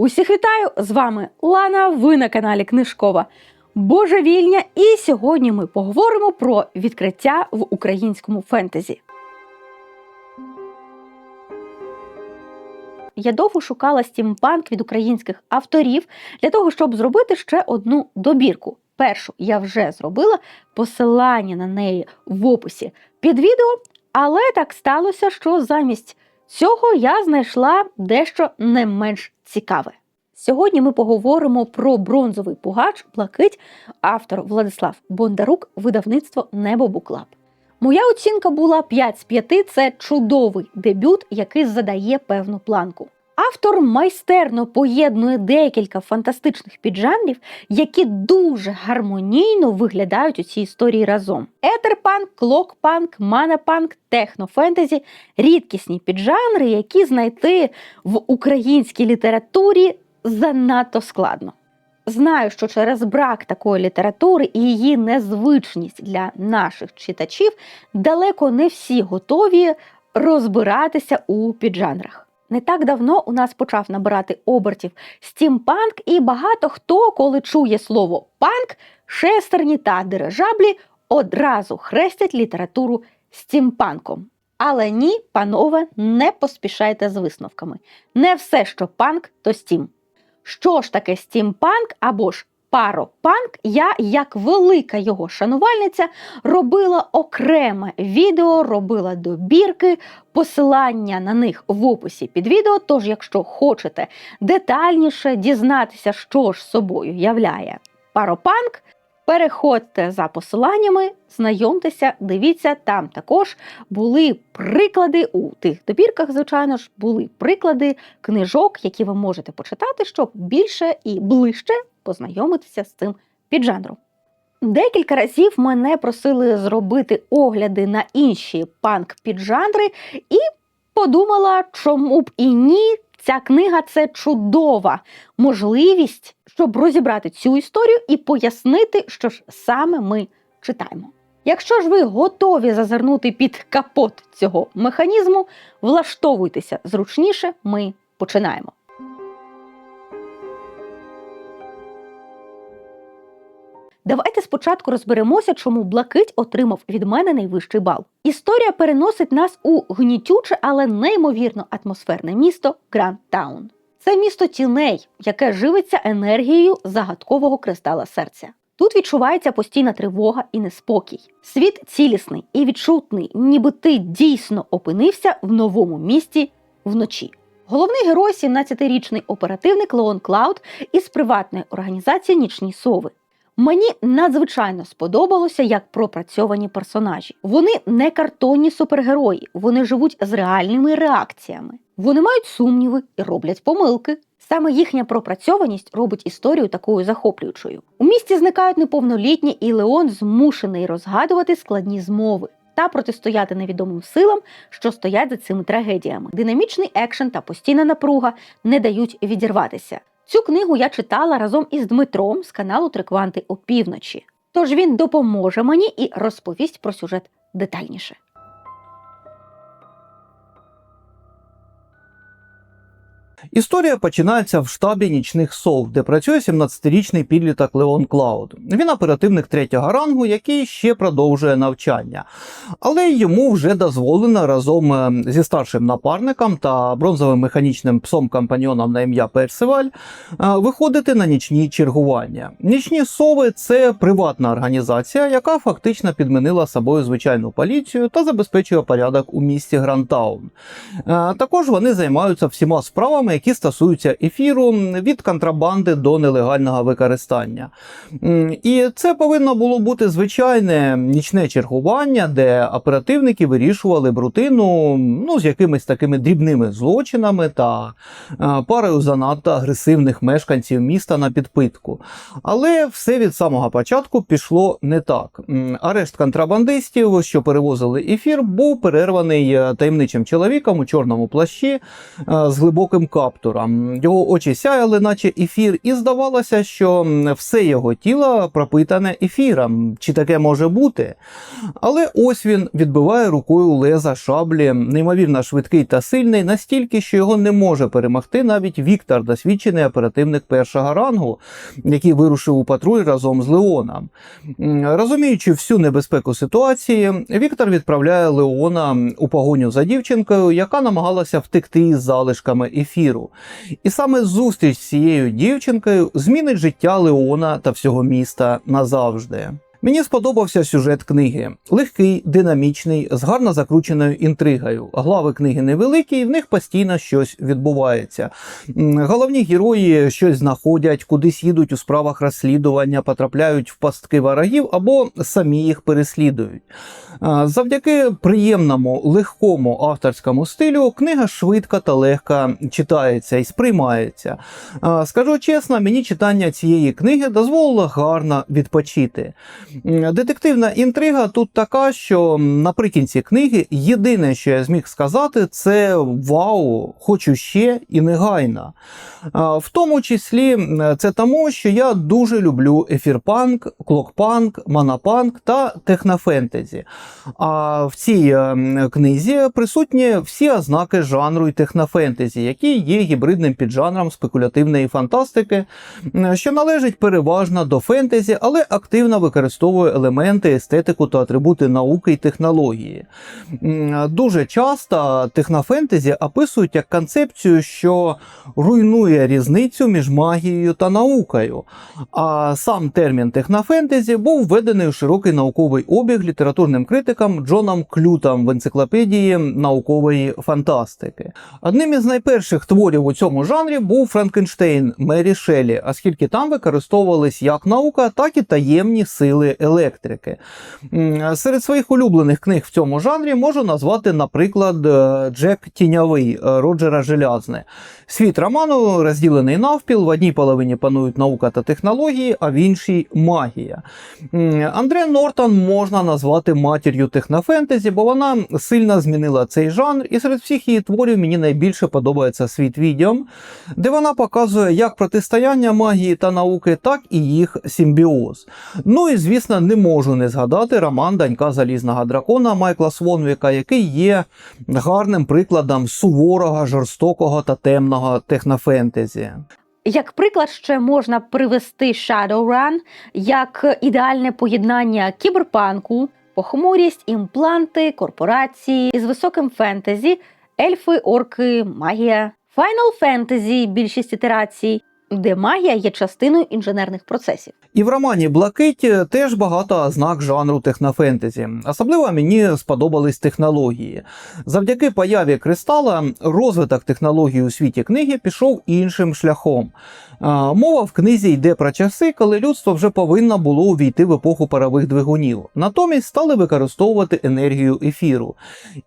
Усіх вітаю! З вами Лана. Ви на каналі Книжкова Божевільня. І сьогодні ми поговоримо про відкриття в українському фентезі. Я довго шукала стімпанк від українських авторів для того, щоб зробити ще одну добірку. Першу я вже зробила посилання на неї в описі під відео, але так сталося, що замість цього я знайшла дещо не менш цікаве. Сьогодні ми поговоримо про бронзовий пугач Блакить, автор Владислав Бондарук, видавництво Небо Буклаб. Моя оцінка була 5 з 5 – це чудовий дебют, який задає певну планку. Автор майстерно поєднує декілька фантастичних піджанрів, які дуже гармонійно виглядають у цій історії разом: етерпанк, клокпанк, манапанк, технофентезі рідкісні піджанри, які знайти в українській літературі занадто складно. Знаю, що через брак такої літератури і її незвичність для наших читачів далеко не всі готові розбиратися у піджанрах. Не так давно у нас почав набирати обертів стімпанк, і багато хто, коли чує слово панк, шестерні та дирижаблі, одразу хрестять літературу стімпанком. Але ні, панове, не поспішайте з висновками. Не все, що панк, то стім. Що ж таке стімпанк або ж паропанк, я, як велика його шанувальниця, робила окреме відео, робила добірки, посилання на них в описі під відео. Тож, якщо хочете детальніше дізнатися, що ж собою являє паропанк, переходьте за посиланнями, знайомтеся, дивіться, там також були приклади у тих добірках, звичайно ж, були приклади книжок, які ви можете почитати, щоб більше і ближче познайомитися з цим піджанром. Декілька разів мене просили зробити огляди на інші панк-піджанри, і подумала, чому б і ні. Ця книга це чудова можливість, щоб розібрати цю історію і пояснити, що ж саме ми читаємо. Якщо ж ви готові зазирнути під капот цього механізму, влаштовуйтеся зручніше, ми починаємо. Давайте спочатку розберемося, чому блакить отримав від мене найвищий бал. Історія переносить нас у гнітюче, але неймовірно атмосферне місто Гранд-Таун. Це місто тіней, яке живиться енергією загадкового кристала серця. Тут відчувається постійна тривога і неспокій. Світ цілісний і відчутний, ніби ти дійсно опинився в новому місті вночі. Головний герой 17-річний оперативник Леон Клауд із приватної організації Нічні сови. Мені надзвичайно сподобалося, як пропрацьовані персонажі. Вони не картонні супергерої, вони живуть з реальними реакціями. Вони мають сумніви і роблять помилки. Саме їхня пропрацьованість робить історію такою захоплюючою. У місті зникають неповнолітні, і Леон змушений розгадувати складні змови та протистояти невідомим силам, що стоять за цими трагедіями. Динамічний екшен та постійна напруга не дають відірватися. Цю книгу я читала разом із Дмитром з каналу Трикванти опівночі. Тож він допоможе мені і розповість про сюжет детальніше. Історія починається в штабі нічних сов, де працює 17-річний підліток Леон Клауд. Він оперативник третього рангу, який ще продовжує навчання. Але йому вже дозволено разом е, зі старшим напарником та бронзовим механічним псом-компаньйоном на ім'я Персиваль е, виходити на нічні чергування. Нічні сови це приватна організація, яка фактично підмінила собою звичайну поліцію та забезпечує порядок у місті Грантаун. Е, Також вони займаються всіма справами, які стосуються ефіру від контрабанди до нелегального використання. І це повинно було бути звичайне нічне чергування, де оперативники вирішували б рутину ну, з якимись такими дрібними злочинами та е, парою занадто агресивних мешканців міста на підпитку. Але все від самого початку пішло не так. Арешт контрабандистів, що перевозили ефір, був перерваний е, таємничим чоловіком у чорному плащі е, з глибоким каптура. Його очі сяяли, наче ефір, і здавалося, що все його тіло пропитане ефіром. Чи таке може бути? Але ось він відбиває рукою леза шаблі, неймовірно швидкий та сильний, настільки, що його не може перемогти навіть Віктор, досвідчений оперативник першого рангу, який вирушив у патруль разом з Леоном. Розуміючи всю небезпеку ситуації, Віктор відправляє Леона у погоню за дівчинкою, яка намагалася втекти із залишками ефіру. І саме зустріч з цією дівчинкою змінить життя Леона та всього міста назавжди. Мені сподобався сюжет книги. Легкий, динамічний, з гарно закрученою інтригою. Глави книги невеликі, і в них постійно щось відбувається. Головні герої щось знаходять, кудись їдуть у справах розслідування, потрапляють в пастки ворогів або самі їх переслідують. Завдяки приємному, легкому авторському стилю книга швидко та легко читається і сприймається. Скажу чесно, мені читання цієї книги дозволило гарно відпочити. Детективна інтрига тут така, що наприкінці книги єдине, що я зміг сказати, це вау, хочу ще і негайно. В тому числі це тому, що я дуже люблю ефірпанк, клокпанк, манапанк та технофентезі. А в цій е, книзі присутні всі ознаки жанру і технофентезі, які є гібридним піджанром спекулятивної фантастики, що належить переважно до фентезі, але активно використовує елементи, естетику та атрибути науки і технології. Дуже часто технофентезі описують як концепцію, що руйнує різницю між магією та наукою. А сам термін технофентезі був введений у широкий науковий обіг літературним критиком Джоном Клютом в енциклопедії наукової фантастики. Одним із найперших творів у цьому жанрі був Франкенштейн Мері Шелі, оскільки там використовувались як наука, так і таємні сили електрики. Серед своїх улюблених книг в цьому жанрі можу назвати, наприклад, е, Джек Тіньовий е, Роджера Желязне. Світ роману розділений навпіл, в одній половині панують наука та технології, а в іншій магія. Андре Нортон можна назвати матір'ю технофентезі, бо вона сильно змінила цей жанр, і серед всіх її творів мені найбільше подобається світ відьом, де вона показує як протистояння магії та науки, так і їх симбіоз. Ну і звісно, не можу не згадати роман Данька Залізного дракона Майкла Свонвіка, який є гарним прикладом суворого, жорстокого та темного технофентезі. Як приклад ще можна привести Shadowrun як ідеальне поєднання кіберпанку, похмурість, імпланти, корпорації із високим фентезі, ельфи, орки, магія. Final Fantasy більшість ітерацій, де магія є частиною інженерних процесів. І в романі Блакить теж багато ознак жанру технофентезі. Особливо мені сподобались технології. Завдяки появі кристала розвиток технологій у світі книги пішов іншим шляхом. Мова в книзі йде про часи, коли людство вже повинно було увійти в епоху парових двигунів. Натомість стали використовувати енергію ефіру.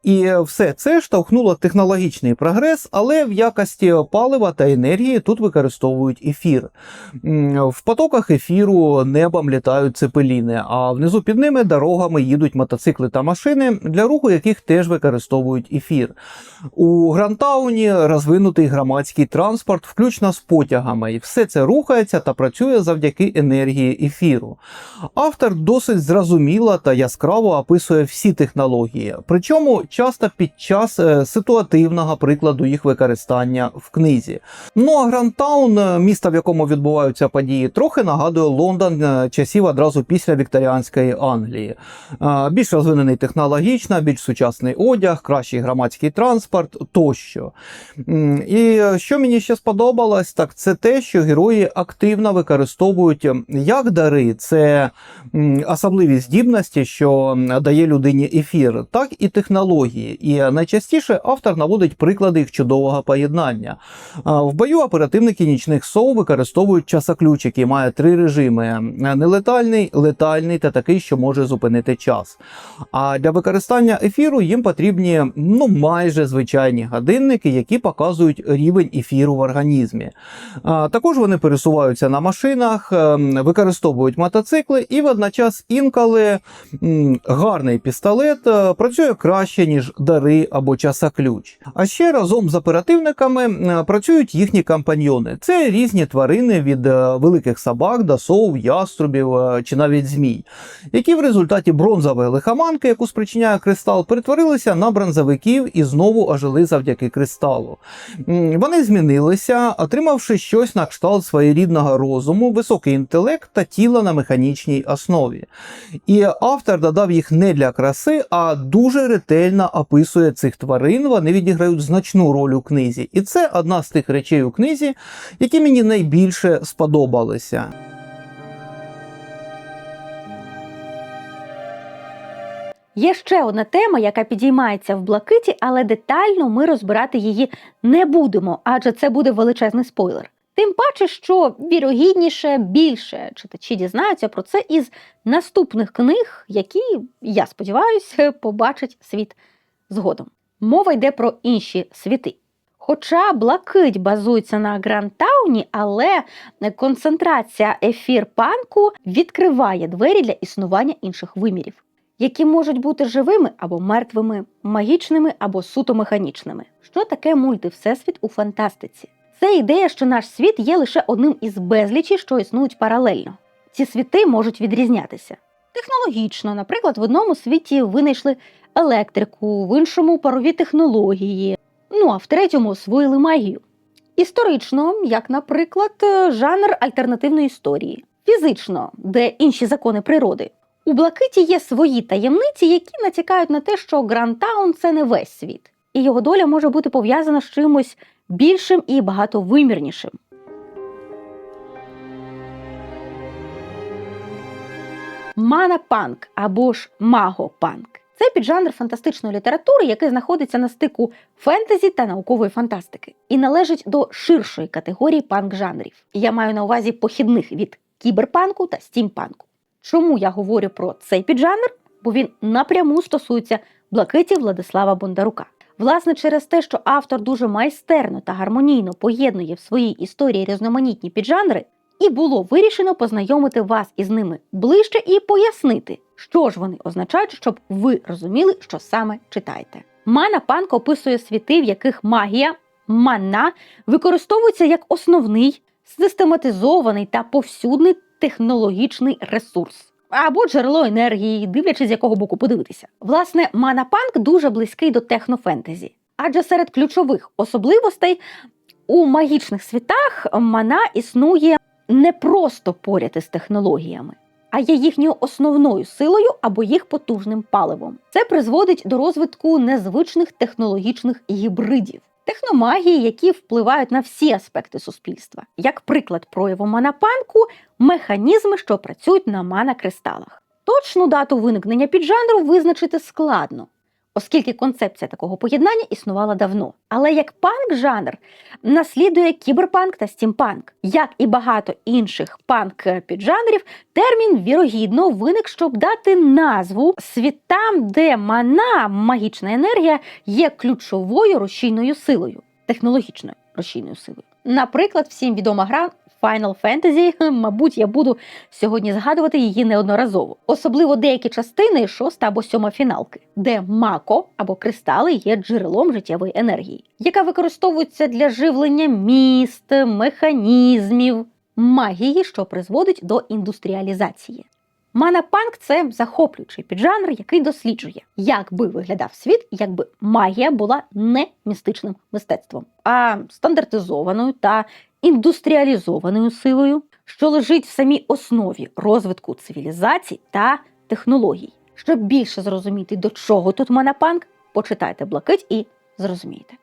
І все це штовхнуло технологічний прогрес, але в якості палива та енергії тут використовують ефір. В потоках ефіру небом літають цепеліни, а внизу під ними дорогами їдуть мотоцикли та машини, для руху яких теж використовують ефір. У Грантауні розвинутий громадський транспорт, включно з потягами, і все це рухається та працює завдяки енергії ефіру. Автор досить зрозуміло та яскраво описує всі технології, причому часто під час е, ситуативного прикладу їх використання в книзі. Ну а Грантаун, місто, в якому відбуваються події, трохи нагадує Лондон е, часів одразу після вікторіанської Англії. Е, Більш розвинений технологічно, більш сучасний одяг, кращий громадський транспорт тощо. І е, що мені ще сподобалось, так це те, що герої активно використовують як дари, це особливі здібності, що дає людині ефір, так і технології. І е, найчастіше автор наводить приклади їх чудового поєднання. В бою оперативники нічних соу використовують часоключ, який має три режими: нелетальний, летальний та такий, що може зупинити час. А для використання ефіру їм потрібні ну майже звичайні годинники, які показують рівень ефіру в організмі. А, також вони пересуваються на машинах, ем, використовують мотоцикли і водночас інколи гарний пістолет е, працює краще, ніж дари або часоключ. А ще разом з оперативниками е, працюють їхні компаньйони. Це різні тварини від е, великих собак до сов, яструбів е, чи навіть змій, які в результаті бронзової лихоманки, яку спричиняє кристал, перетворилися на бронзовиків і знову ожили завдяки кристалу. Вони змінилися, отримавши щось на кшталт своєрідного розуму, високий інтелект та тіло на механічній основі. І автор додав їх не для краси, а дуже ретельно описує цих тварин. Вони відіграють значну роль у книзі. І це одна з тих речей у книзі, які мені найбільше сподобалися. Є ще одна тема, яка підіймається в блакиті, але детально ми розбирати її не будемо, адже це буде величезний спойлер. Тим паче, що вірогідніше більше читачі дізнаються про це із наступних книг, які, я сподіваюся, побачать світ згодом. Мова йде про інші світи. Хоча блакить базується на Грантауні, але концентрація ефір панку відкриває двері для існування інших вимірів які можуть бути живими або мертвими, магічними або суто механічними. Що таке мультивсесвіт у фантастиці? Це ідея, що наш світ є лише одним із безлічі, що існують паралельно. Ці світи можуть відрізнятися. Технологічно, наприклад, в одному світі винайшли електрику, в іншому парові технології, ну а в третьому освоїли магію. Історично, як, наприклад, жанр альтернативної історії, фізично, де інші закони природи. У блакиті є свої таємниці, які натякають на те, що Грантаун це не весь світ, і його доля може бути пов'язана з чимось більшим і багатовимірнішим. Манапанк або ж магопанк це піджанр фантастичної літератури, який знаходиться на стику фентезі та наукової фантастики, і належить до ширшої категорії панк-жанрів. Я маю на увазі похідних від кіберпанку та стімпанку. Чому я говорю про цей піджанр? Бо він напряму стосується блакиті Владислава Бондарука. Власне, через те, що автор дуже майстерно та гармонійно поєднує в своїй історії різноманітні піджанри, і було вирішено познайомити вас із ними ближче і пояснити, що ж вони означають, щоб ви розуміли, що саме читаєте. Мана Панк описує світи, в яких магія, манна використовується як основний, систематизований та повсюдний технологічний ресурс. Або джерело енергії, дивлячись, з якого боку подивитися. Власне, манапанк дуже близький до технофентезі, адже серед ключових особливостей у магічних світах мана існує не просто поряд із технологіями, а є їхньою основною силою або їх потужним паливом. Це призводить до розвитку незвичних технологічних гібридів. Техномагії, які впливають на всі аспекти суспільства, як приклад прояву манапанку, механізми, що працюють на манакристалах. Точну дату виникнення піджанру визначити складно, оскільки концепція такого поєднання існувала давно. Але як панк-жанр наслідує кіберпанк та стімпанк. Як і багато інших панк-піджанрів, термін вірогідно виник, щоб дати назву світам, де мана, магічна енергія, є ключовою рушійною силою, технологічною рушійною силою. Наприклад, всім відома гра Final Fantasy, мабуть, я буду сьогодні згадувати її неодноразово, особливо деякі частини шоста або сьома фіналки, де мако або кристали є джерелом життєвої енергії, яка використовується для живлення міст, механізмів, магії, що призводить до індустріалізації. Манапанк це захоплюючий піджанр, який досліджує, як би виглядав світ, якби магія була не містичним мистецтвом, а стандартизованою та індустріалізованою силою, що лежить в самій основі розвитку цивілізацій та технологій. Щоб більше зрозуміти, до чого тут манапанк, почитайте блакить і зрозумієте.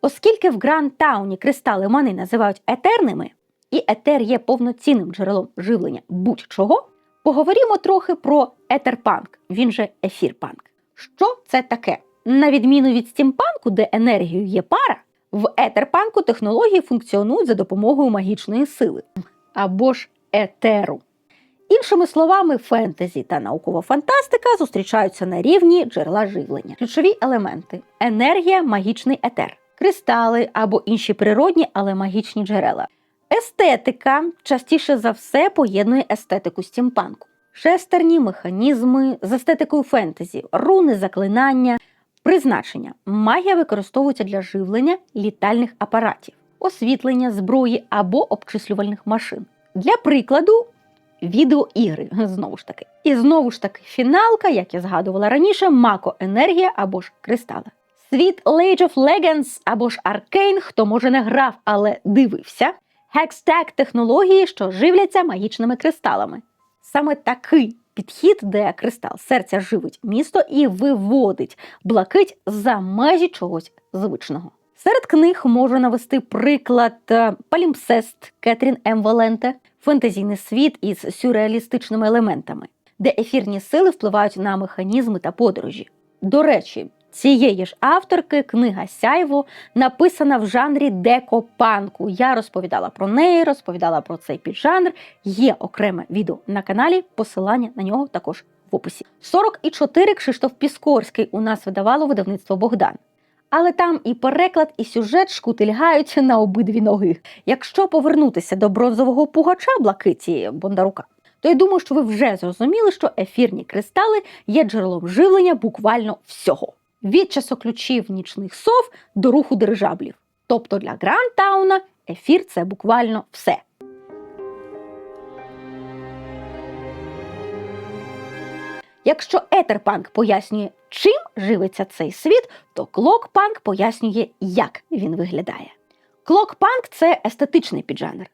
Оскільки в Гранд-Тауні кристали мани називають етерними, і етер є повноцінним джерелом живлення будь-чого, поговоримо трохи про етерпанк, він же ефірпанк. Що це таке? На відміну від стімпанку, де енергією є пара, в етерпанку технології функціонують за допомогою магічної сили або ж етеру. Іншими словами, фентезі та наукова фантастика зустрічаються на рівні джерела живлення. Ключові елементи: енергія, магічний етер, кристали або інші природні, але магічні джерела. Естетика частіше за все поєднує естетику стімпанку. Шестерні механізми з естетикою фентезі, руни, заклинання, призначення. Магія використовується для живлення літальних апаратів, освітлення зброї або обчислювальних машин. Для прикладу, відеоігри знову ж таки. І знову ж таки, фіналка, як я згадувала раніше, мако енергія або ж кристали. Світ Age of Legends або ж Arcane, хто може не грав, але дивився. Hextech технології, що живляться магічними кристалами. Саме такий підхід, де кристал серця живить місто і виводить блакить за межі чогось звичного. Серед книг можу навести приклад е, Палімпсест Кетрін М. Валенте, фентезійний світ із сюрреалістичними елементами, де ефірні сили впливають на механізми та подорожі. До речі, цієї ж авторки книга Сяйво написана в жанрі декопанку. Я розповідала про неї, розповідала про цей піджанр. Є окреме відео на каналі, посилання на нього також в описі. 44 Кшиштоф Піскорський у нас видавало видавництво Богдан. Але там і переклад, і сюжет шкутильгають на обидві ноги. Якщо повернутися до бронзового пугача блакиті Бондарука, то я думаю, що ви вже зрозуміли, що ефірні кристали є джерелом живлення буквально всього. Від часоключів нічних сов до руху дирижаблів. Тобто для Грандтауна ефір це буквально все. Якщо етерпанк пояснює, чим живиться цей світ, то клокпанк пояснює, як він виглядає. Клокпанк це естетичний піджанр,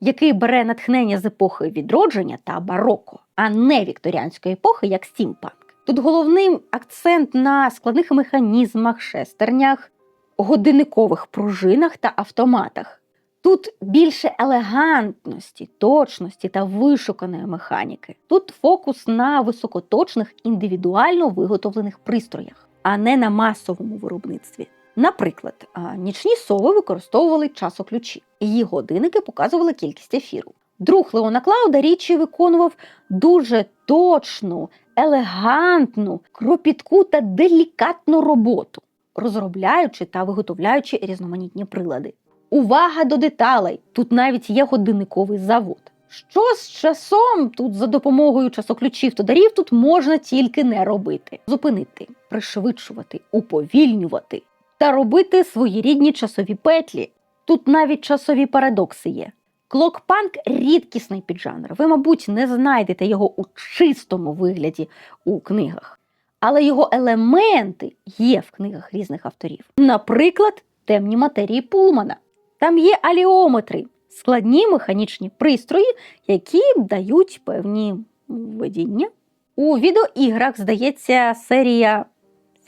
який бере натхнення з епохи відродження та бароко, а не вікторіанської епохи, як стімпанк. Тут головний акцент на складних механізмах, шестернях, годинникових пружинах та автоматах. Тут більше елегантності, точності та вишуканої механіки. Тут фокус на високоточних індивідуально виготовлених пристроях, а не на масовому виробництві. Наприклад, нічні сови використовували часоключі. Її годинники показували кількість ефіру. Друг Леона Клауда Річі виконував дуже точну, елегантну, кропітку та делікатну роботу, розробляючи та виготовляючи різноманітні прилади. Увага до деталей! Тут навіть є годинниковий завод. Що з часом тут за допомогою часоключів тодарів тут можна тільки не робити: зупинити, пришвидшувати, уповільнювати та робити своєрідні часові петлі. Тут навіть часові парадокси є. Клокпанк рідкісний піджанр. Ви, мабуть, не знайдете його у чистому вигляді у книгах. Але його елементи є в книгах різних авторів. Наприклад, темні матерії Пулмана. Там є аліометри, складні механічні пристрої, які дають певні видіння. У відеоіграх, здається, серія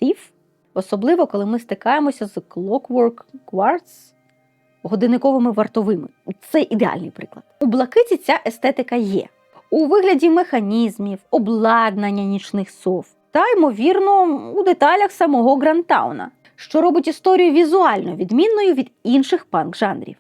Thief, особливо коли ми стикаємося з Clockwork Quartz, годинниковими вартовими. Це ідеальний приклад. У блакиті ця естетика є у вигляді механізмів, обладнання нічних сов та, ймовірно, у деталях самого Грантауна, що робить історію візуально відмінною від інших панк-жанрів.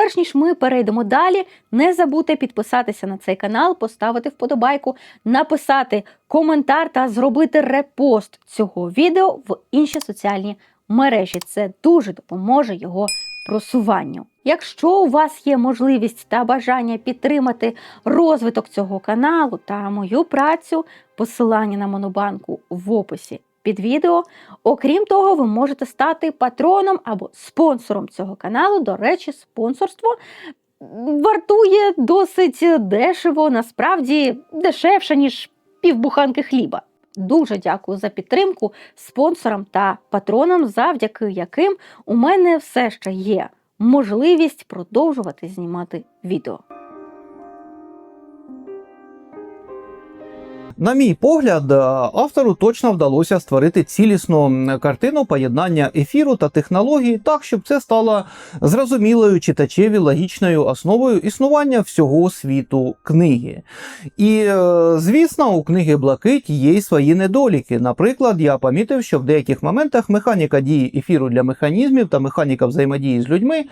Перш ніж ми перейдемо далі, не забудьте підписатися на цей канал, поставити вподобайку, написати коментар та зробити репост цього відео в інші соціальні мережі. Це дуже допоможе його просуванню. Якщо у вас є можливість та бажання підтримати розвиток цього каналу та мою працю, посилання на монобанку в описі під відео. Окрім того, ви можете стати патроном або спонсором цього каналу. До речі, спонсорство вартує досить дешево, насправді дешевше, ніж півбуханки хліба. Дуже дякую за підтримку спонсорам та патронам, завдяки яким у мене все ще є можливість продовжувати знімати відео. На мій погляд, е, автору точно вдалося створити цілісну картину поєднання ефіру та технології так, щоб це стало зрозумілою читачеві логічною основою існування всього світу книги. І, е, звісно, у книги Блакить є й свої недоліки. Наприклад, я помітив, що в деяких моментах механіка дії ефіру для механізмів та механіка взаємодії з людьми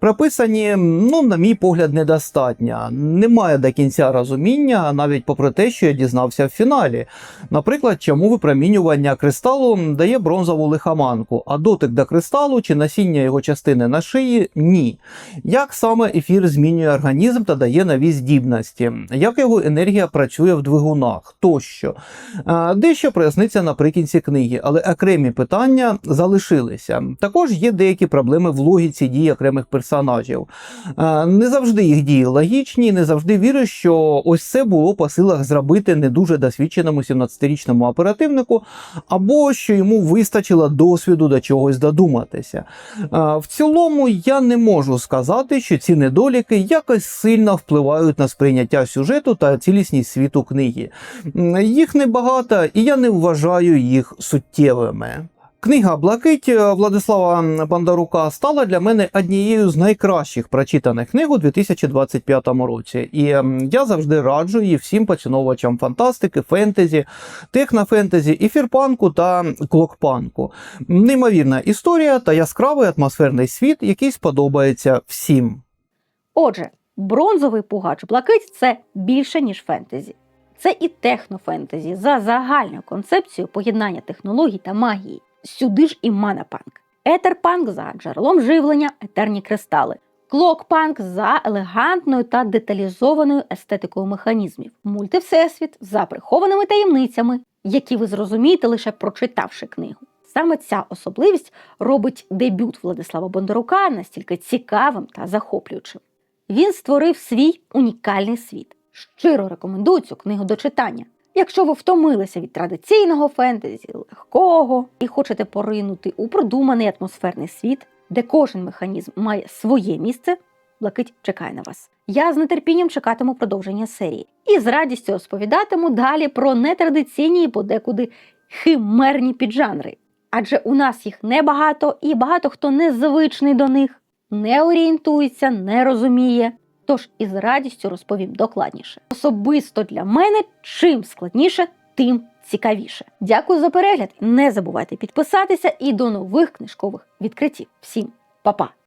прописані, ну, на мій погляд, недостатньо. Немає до кінця розуміння, навіть попри те, що я дізнався фіналі. Наприклад, чому випромінювання кристалу дає бронзову лихоманку, а дотик до кристалу чи насіння його частини на шиї ні. Як саме ефір змінює організм та дає нові здібності, як його енергія працює в двигунах тощо. Е, Дещо проясниться наприкінці книги, але окремі питання залишилися. Також є деякі проблеми в логіці дій окремих персонажів. Е, Не завжди їх дії логічні, не завжди вірю, що ось це було по силах зробити не дуже досвідченому 17-річному оперативнику, або що йому вистачило досвіду до чогось додуматися. Е, В цілому я не можу сказати, що ці недоліки якось сильно впливають на сприйняття сюжету та цілісність світу книги. Їх небагато, і я не вважаю їх суттєвими. Книга Блакить е, Владислава Бондарука стала для мене однією з найкращих прочитаних книг у 2025 році. І ем, я завжди раджу її всім поціновувачам фантастики, фентезі, технофентезі, ефірпанку та клокпанку. Неймовірна історія та яскравий атмосферний світ, який сподобається всім. Отже, бронзовий пугач блакить це більше, ніж фентезі. Це і технофентезі за загальною концепцією поєднання технологій та магії. Сюди ж і манапанк. Етерпанк за джерелом живлення, етерні кристали. Клокпанк за елегантною та деталізованою естетикою механізмів. Мультивсесвіт за прихованими таємницями, які ви зрозумієте лише прочитавши книгу. Саме ця особливість робить дебют Владислава Бондарука настільки цікавим та захоплюючим. Він створив свій унікальний світ. Щиро рекомендую цю книгу до читання. Якщо ви втомилися від традиційного фентезі, легкого і хочете поринути у продуманий атмосферний світ, де кожен механізм має своє місце, блакить чекає на вас. Я з нетерпінням чекатиму продовження серії і з радістю розповідатиму далі про нетрадиційні і подекуди химерні піджанри. Адже у нас їх небагато, і багато хто незвичний до них, не орієнтується, не розуміє. Тож із радістю розповім докладніше. Особисто для мене чим складніше, тим цікавіше. Дякую за перегляд. Не забувайте підписатися і до нових книжкових відкриттів. Всім па-па!